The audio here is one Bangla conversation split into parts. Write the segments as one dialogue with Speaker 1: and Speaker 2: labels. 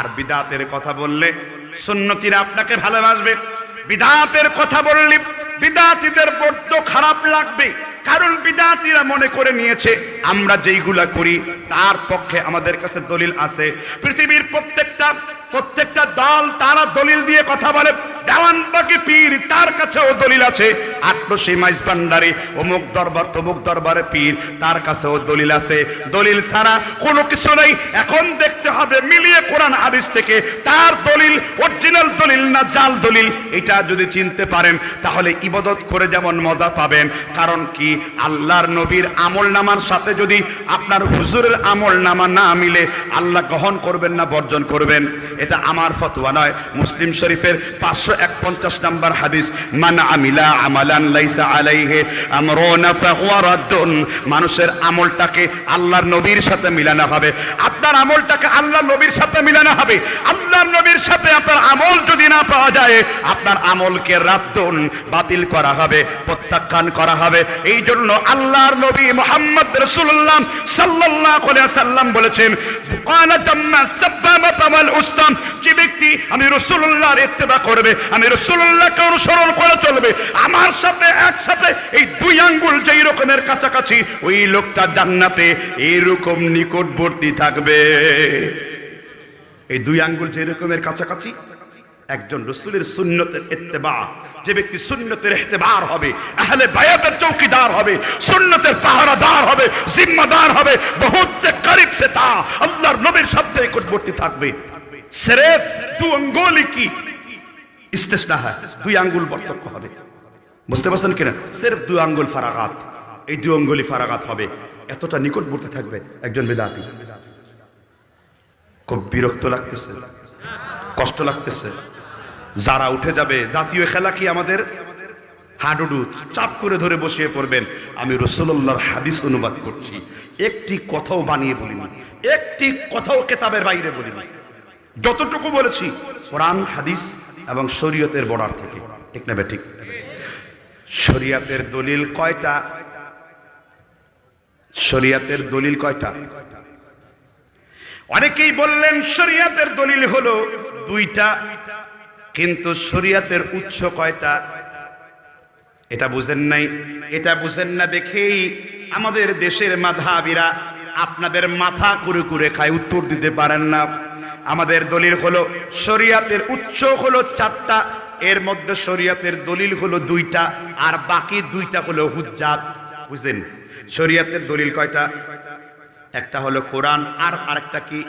Speaker 1: আর বিদাতের কথা বললে সুন্নতিরা আপনাকে ভালোবাসবে। বিদাতের কথা বললে বিদাতিদের বড্ড খারাপ লাগবে। কারণ বিদাতিরা মনে করে নিয়েছে, আমরা যেইগুলা করি, তার পক্ষে আমাদের কাছে দলিল আছে। পৃথিবীর প্রত্যেকটা প্রত্যেকটা দল তারা দলিল দিয়ে কথা বলে। পীর, তার কাছেও দলিল আছে। মাইজ অমুক দরবার, তমুক দরবারে পীর, তার কাছেও দলিল আছে। দলিল ছাড়া কোনো কিছু নেই। এখন দেখতে হবে মিলিয়ে কোরআন হাদিস থেকে, তার দলিল অরিজিনাল দলিল না জাল দলিল। এটা যদি চিনতে পারেন, তাহলে ইবাদত করে যেমন মজা পাবেন। কারণ কি? আল্লাহর নবীর আমল নামার সাথে যদি আপনার হুজুরের আমল নামা না মিলে আল্লাহ গ্রহণ করবেন না, বর্জন করবেন। এটা আমার ফতোয়া নয়। মুসলিম শরীফের পাঁচশো এক পঞ্চাশ নম্বর হাদিস, মান আমিলা আমালান লাইসা আলাইহে মানুষের আমলটাকে আল্লাহর নবীর সাথে মিলানো হবে। আপনার আমলটাকে আল্লাহ নবীর সাথে মিলানো হবে। আল্লাহর নবীর সাথে আপনার আমল যদি না পাওয়া যায়, আপনার আমলকে রাদ্দুন বাতিল করা হবে, প্রত্যাখ্যান করা হবে। এই জন্য আল্লাহর নবী মোহাম্মদ রসুল্লাহ আলাইহি সাল্লাম বলেছেন যে ব্যক্তি আমি রসুল্লাহর ইত্তেবা করবে, আমি রসুল্লাহকে অনুসরণ করে চলবে, আমার সাথে, একসাথে এই দুই আঙ্গুল যেই রকমের কাছাকাছি, ওই লোকটা জান্নাতে এইরকম নিকটবর্তী থাকবে। এই দুই আঙ্গুল যে রকমের কাছাকাছি, একজন রসুলের সুন্নতের ইত্তেবা, যে ব্যক্তি সুন্নতের ইহতেবার হবে, আহলে বায়াতের চৌকিদার হবে, সুন্নতের পাহারাদার হবে, জিম্মাদার হবে, বহুত সে করিব সে তা আল্লাহর নবীর সাথে নিকটবর্তী থাকবে। সিরেফ দু আঙ্গুলি কি? হয়, দুই আঙ্গুল হবে। বুঝতে পারছেন কিনা? সিরেফ দুই আঙ্গুল ফারাগাত, এই দুই আঙ্গুলি ফারাগাত হবে। এতটা নিকটবর্তী থাকবে একজন বেদাতি। খুব বিরক্ত লাগতেছে, কষ্ট লাগতেছে। যারা উঠে যাবে, জাতীয় খেলা কি আমাদের? হাডুডু, চাপ করে ধরে বসিয়ে পড়বেন। আমি রসুল্লাহর হাদিস অনুবাদ করছি। একটি কথাও বানিয়ে বলিনি, একটি কথাও কেতাবের বাইরে বলিনি। যতটুকু বলেছি, কোরআন, হাদিস এবং শরীয়তের বর্ডার থেকে। ঠিক না ঠিক? শরিয়াতের দলিল কয়টা? শরিয়াতের দলিল কয়টা? অনেকেই বললেন শরিয়াতের দলিল হলো দুইটা, কিন্তু শরিয়াতের উৎস কয়টা? এটা বুঝেন নাই। এটা বুঝেন না দেখেই আমাদের দেশের মাধাবিরা আপনাদের মাথা কুরে কুরে খায়, উত্তর দিতে পারেন না। আমাদের দলিল হলো শরিয়াতের উৎস হলো চারটা, এর মধ্যে শরিয়াতের দলিল হলো দুইটা, আর বাকি দুইটা হলো হুজ্জাত। বুঝলেন শরিয়াতের দলিল কয়টা? একটা হলো কোরআন, আর আরেকটা কি?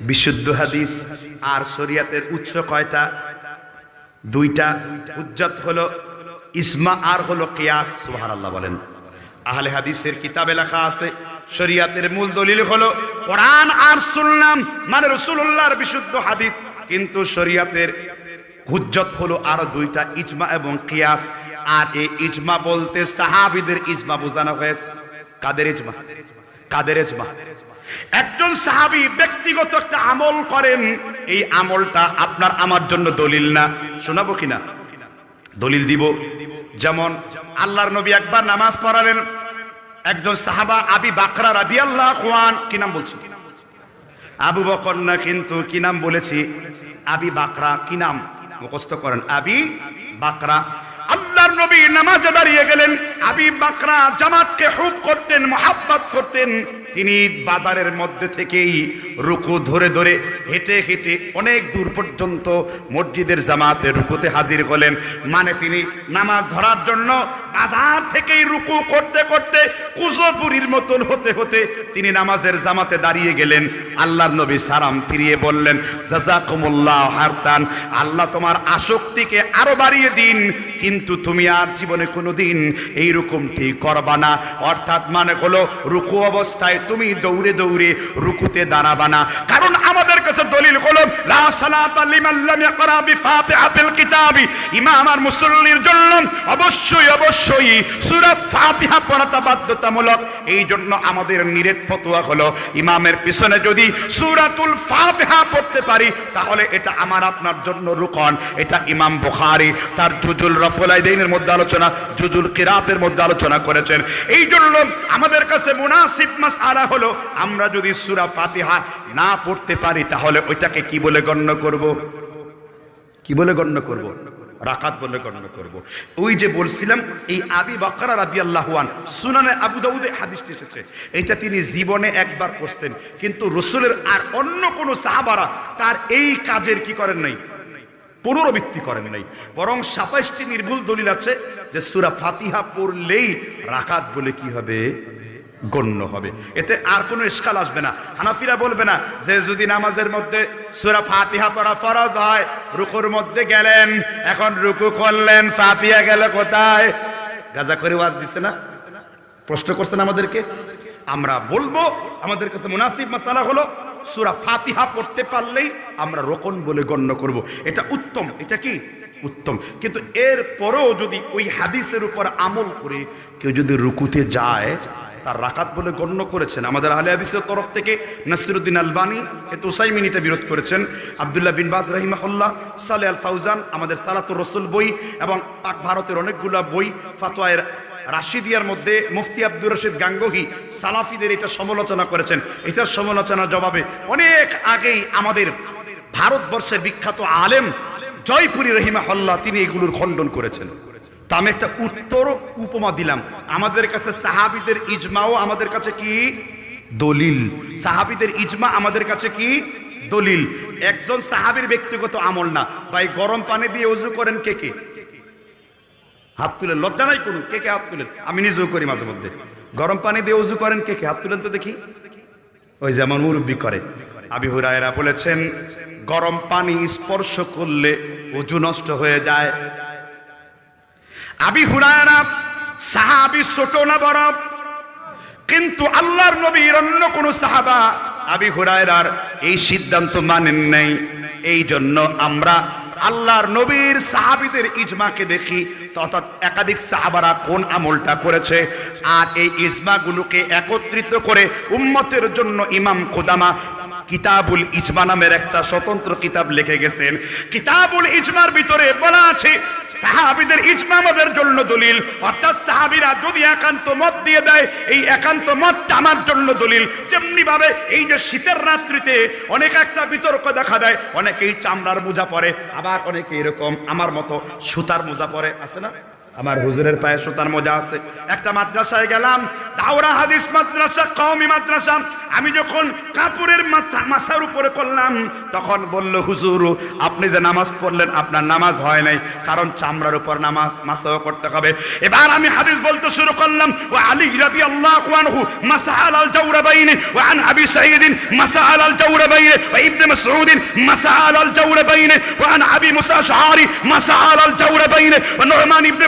Speaker 1: বিশুদ্ধ হাদিস। আর শরিয়াতের উৎস কয়টা? দুইটা। উজ্জত হলো ইসমা আর হলো কিয়াস, সুবহানাল্লাহ বলেন। আহলে হাদিসের কিতাবে লেখা আছে, শরিয়াতের মূল দলিল হলো কোরআন আর সুন্নাম মানে রাসূলুল্লাহর বিশুদ্ধ হাদিস। কিন্তু শরিয়াতের হুজ্জত হলো আরও দুইটা, ইজমা এবং কিয়াস। আর এই ইজমা বলতে সাহাবিদের ইজমা বোঝানো হয়েছে। কাদের ইজমা? কাদের একজন সাহাবী ব্যক্তিগত একটা আমল করেন, এই আমলটা আপনার আমার জন্য দলিল না। শোনাবো কিনা? দলিল দিব। যেমন আল্লাহর নবী একবার নামাজ পড়ালেন, একজন সাহাবা আবি বাকরা রাবি আল্লাহ খান কি নাম বলছি? আবু বকর না, কিন্তু কি নাম বলেছি? আবি বাকরা, কি নাম? মুখস্থ করেন। আবি বাকরা। নবী নামাজে দাঁড়িয়ে গেলেন। আবি বাকরা জামাতকে হুব করতেন, মোহাব্বত করতেন। তিনি বাজারের মধ্যে থেকেই রুকু ধরে ধরে হেঁটে হেঁটে অনেক দূর পর্যন্ত মসজিদের জামাতে রুকুতে হাজির হলেন। মানে তিনি নামাজ ধরার জন্য বাজার থেকেই রুকু করতে করতে কুজপুরীর মতন হতে হতে তিনি নামাজের জামাতে দাঁড়িয়ে গেলেন। আল্লাহ নবী সালাম ফিরিয়ে বললেন, জাজাকুমুল্লাহ হারসান আল্লাহ তোমার আসক্তিকে আরও বাড়িয়ে দিন, কিন্তু তুমি আর জীবনে কোনোদিন এইরকমটি করবা না। অর্থাৎ মানে হলো রুকু অবস্থায় তুমি দৌড়ে দৌড়ে রুকুতে দাঁড়াবা না। কারণ আমাদের কাছে দলিল হলো কিতাবি। ইমাম মুসল্লির জন্য অবশ্যই অবশ্যই ফাতিহা পড়াটা বাধ্যতামূলক। এই জন্য আমাদের নিরেট ফতোয়া হলো, ইমামের পিছনে যদি সূরাতুল ফাতিহা পড়তে পারি, তাহলে এটা আমার আপনার জন্য রুকন। এটা ইমাম বুখারী, তার জুজুল রফুল আইদাইনের মধ্যে আলোচনা, জুজুল কিরাতের মধ্যে আলোচনা করেছেন। এই জন্য আমাদের কাছে মুনাসিব মাস আলা হলো, আমরা যদি সুরা ফাতিহা না পড়তে পারি, তাহলে ওইটাকে কি বলে গণ্য করব? কি বলে গণ্য করব? রাকাত বলে গণ্য করব। ওই যে বলছিলাম, এই আবি বাকরা রাবি আল্লাহান সুনানে আবু দাউদে হাদিসটি এসেছে। এটা তিনি জীবনে একবার করতেন কিন্তু রসুলের আর অন্য কোনো সাহাবারা তার এই কাজের কি করেন নাই? পুনরাবৃত্তি করেন নাই। বরং সাতাইশটি নির্ভুল দলিল আছে যে সুরা ফাতিহা পড়লেই রাকাত বলে কি হবে? গণ্য হবে। এতে আর কোনো ইস্কাল আসবে না। হানাফিরা বলবে না যে যদি নামাজের মধ্যে সুরা ফাতিহা পড়া ফরজ হয়, রুকুর মধ্যে গেলেন, এখন রুকু করলেন, ফাতিহা গেল কোথায়? গাজা করে ওয়াজ দিছে না? প্রশ্ন করছেন আমাদেরকে? আমরা বলব, আমাদের কাছে মুনাসিব মাসালা হলো সুরা ফাতিহা পড়তে পারলেই আমরা রোকন বলে গণ্য করব। এটা উত্তম, এটা কি? উত্তম। কিন্তু এর পরেও যদি ওই হাদিসের উপর আমল করে কেউ যদি রুকুতে যায়, তার রাকাত বলে গণ্য করেছেন। আমাদের আহলে হাদিসের তরফ থেকে নাসিরুদ্দিন আলবানি এ তোসাই মিনিটে বিরোধ করেছেন। আবদুল্লাহ বিন বাজ রহিমাহুল্লাহ, সালে আল ফাউজান, আমাদের সালাতুর রসুল বই এবং পাক ভারতের অনেকগুলো বই ফাতোয়ায়ের রাশিদিয়ার মধ্যে মুফতি আব্দুর রশিদ গাঙ্গোহি সালাফিদের এটা সমালোচনা করেছেন। এটার সমালোচনার জবাবে অনেক আগেই আমাদের ভারতবর্ষের বিখ্যাত আলেম জয়পুরী রহিমা হল্লা তিনি এগুলোর খণ্ডন করেছেন। তা আমি একটা উত্তর উপমা দিলাম। আমাদের কাছে সাহাবিদের ইজমাও আমাদের কাছে কি? দলিল। সাহাবিদের ইজমা আমাদের কাছে কি? দলিল। একজন সাহাবীর ব্যক্তিগত আমল না। ভাই, গরম পানি দিয়ে উজু করেন কে কে? হাত তুলেন লজ্জা নাই কোনো? কে কে হাত তুলেন? আমি নিজেও করি মাঝে মধ্যে। গরম পানি দিয়ে উজু করেন, কে কে হাত তুলেন তো দেখি? ওই যেমন মুরব্বী করে। আবি হুরায়রা বলেছেন, গরম পানি স্পর্শ করলে উজু নষ্ট হয়ে যায়। আবি হুরায়রা সাহাবি ছোট না বড়? কিন্তু আল্লাহর নবীর অন্য কোন সাহাবা আবি হুরায়রার এই সিদ্ধান্ত মানেন নাই। এই জন্য আমরা আল্লাহর নবীর সাহাবিদের ইজমাকে দেখি তথা একাধিক সাহাবারা কোন আমলটা করেছে? আর এই ইজমাগুলোকে একত্রিত করে উম্মতের জন্য ইমাম খোদামা কিতাবুল ইজমা নামের একটা স্বতন্ত্র কিতাব লিখে গেছেন। কিতাবুল ইজমার ভিতরে বলা আছে, সাহাবিদের ইজমা আমাদের জন্য দলিল। অর্থাৎ সাহাবিরা যদি একান্ত মত দিয়ে দেয়, এই একান্ত মতটা আমার জন্য দলিল। যেমনি ভাবে এই যে শীতের রাত্রিতে অনেক একটা বিতর্ক দেখা দেয়, অনেকেই চামড়ার মোজা পরে, আবার অনেকে এরকম আমার মতো সুতার মোজা পরে, আছে না? আমার হুজুরের পায়ে সুতার মোজা আছে। একটা মাদ্রাসায় গেলাম, দাওরা হাদিস মাদ্রাসা, কওমি মাদ্রাসা। আমি যখন কাপড়ের মাথা, মাথার উপরে করলাম তখন বলল, হুজুর, আপনি যে নামাজ পড়লেন, আপনার নামাজ হয় নাই। কারণ চামড়ার উপর নামাজ মাসাও করতে হবে। এবার আমি হাদিস বলতে শুরু করলাম, ও আলী রাদিয়াল্লাহু আনহু, মাসাআল আল জাওরাবাইন ওয়া আন আবি সাঈদ মাসাআল আল জাওরাবাইন ওয়া ইবনে মাসউদ মাসাআল আল জাওরাবাইন ওয়া আন আবি মুসা শাআরি, মাসাআল আল জাওরাবাইন ওয়া নুরমান ইবনে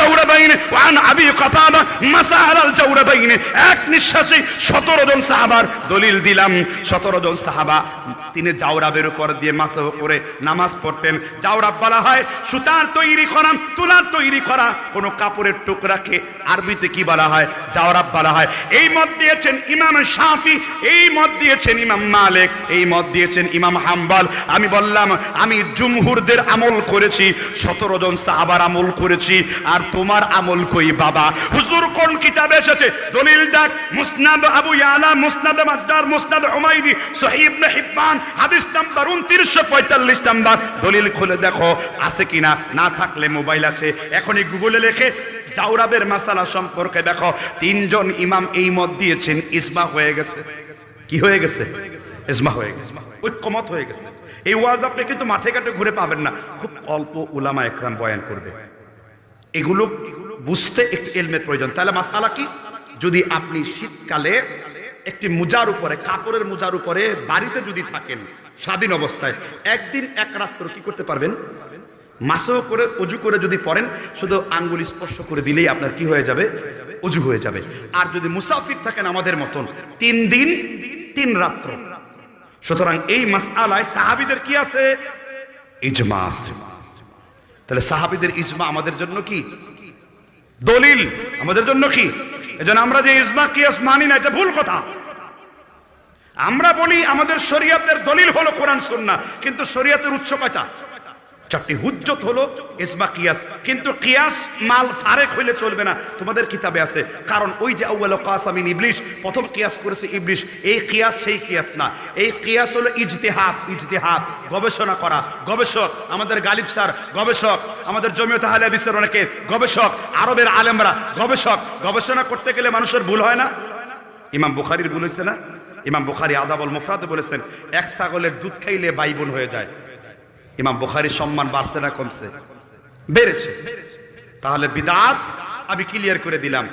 Speaker 1: জাওরাবাইন ওয়া আন আবি কাতাদা মাসাআল আল জাওরাবাইন এক নিঃশ্বাসে 17 জন সাহাবার দলিল দিলাম। 17 জন সাহাবা, তিনি জাওরাবের উপর দিয়ে মাসাহ করে নামাজ পড়তেন। জাওরাব বলা হয়, সুতার তৈরি করা, তুলার তৈরি করা, কোন কাপড়ের টুকরাকে আরবিতে কি বলা হয়? জাওরাব বলা হয়। এই মত দিয়েছেন ইমাম শাফি, এই মত দিয়েছেন ইমাম মালিক, এই মত দিয়েছেন ইমাম হাম্বল। আমি বললাম, আমি জুমহুরদের আমল করেছি, সতেরো জন সাহাবার আমল করেছি, আর তোমার আমল কই বাবা? হুজুর কোন কিতাবে এসেছে? দলিল ডাক মুসনাদ আবু ইয়ালা, মুসনাদ মাজদার, মুসনাদ হুমাইদি সহিহ ইবনে হিব্বান, হাদিস নাম্বার 2945 নাম্বার। দলিল খুলে দেখো, আছে কিনা? না থাকলে মোবাইল আছে। এখনই গুগলে লেখে জাউরাবের মাসালা সম্পর্কে দেখো। তিনজন ইমাম এই মত দিয়েছেন, ইজমা হয়ে গেছে। কি হয়ে গেছে? ইজমা হয়ে গেছে। ঐক্যমত হয়ে গেছে। এই ওয়াজ আপনি কিন্তু মাঠে ঘাটে ঘুরে পাবেন না। খুব অল্প উলামা একরাম বয়ান করবে। এগুলো বুঝতে একটু এলমের প্রয়োজন। তাহলে মাসালা কি? যদি আপনি শীতকালে একটি মোজার উপরে, কাপড়ের মোজার উপরে বাড়িতে যদি থাকেন, স্বাধীন অবস্থায়, একদিন এক রাত্র কি করতে পারবেন? মাসও করে, অজু করে যদি পড়েন, শুধু আঙ্গুল স্পর্শ করে দিলেই আপনার কি হয়ে যাবে? অজু হয়ে যাবে। আর যদি মুসাফির থাকেন আমাদের মতন, তিন দিন, তিন রাত্র। সুতরাং এই মাসআলায় সাহাবিদের কি আছে? ইজমা আছে। তাহলে সাহাবিদের ইজমা আমাদের জন্য কি? দলিল আমাদের জন্য কি? এজন্য আমরা যে ইজমা, কিয়াস মানি না, এটা ভুল কথা। আমরা বলি আমাদের শরীয়তের দলিল হলো কোরআন, সুন্নাহ, কিন্তু শরীয়তের উৎস কয়টা? চারটি হুজ্জত হলো ইসমা কিয়াস। কিন্তু কিয়াস মাল ফারেক হইলে চলবে না। তোমাদের কিতাবে আছে। কারণ ওই যে আউ্বাল কাসামিন ইবলিশ, প্রথম কিয়াস করেছে ইবলিশ। এই কিয়াস সেই কিয়াস না। এই কিয়াস হলো ইজতেহাদ ইজতেহাদ। গবেষণা করা। গবেষক, আমাদের গালিব স্যার, গবেষক। আমাদের জমিয়ত আহলে বিশ্বের অনেকে। গবেষক, আরবের আলেমরা। গবেষক, গবেষণা করতে গেলে মানুষের ভুল হয় না? ইমাম বুখারির ভুল হয়েছে না? ইমাম বুখারি আদাবল মুফরাদে বলেছেন, এক ছাগলের দুধ খাইলে বাইবন হয়ে যায়। ইমাম বুখারির সম্মান বাড়ছে না কমছে। বেড়েছে। তাহলে বিদাত আমি ক্লিয়ার করে দিলাম।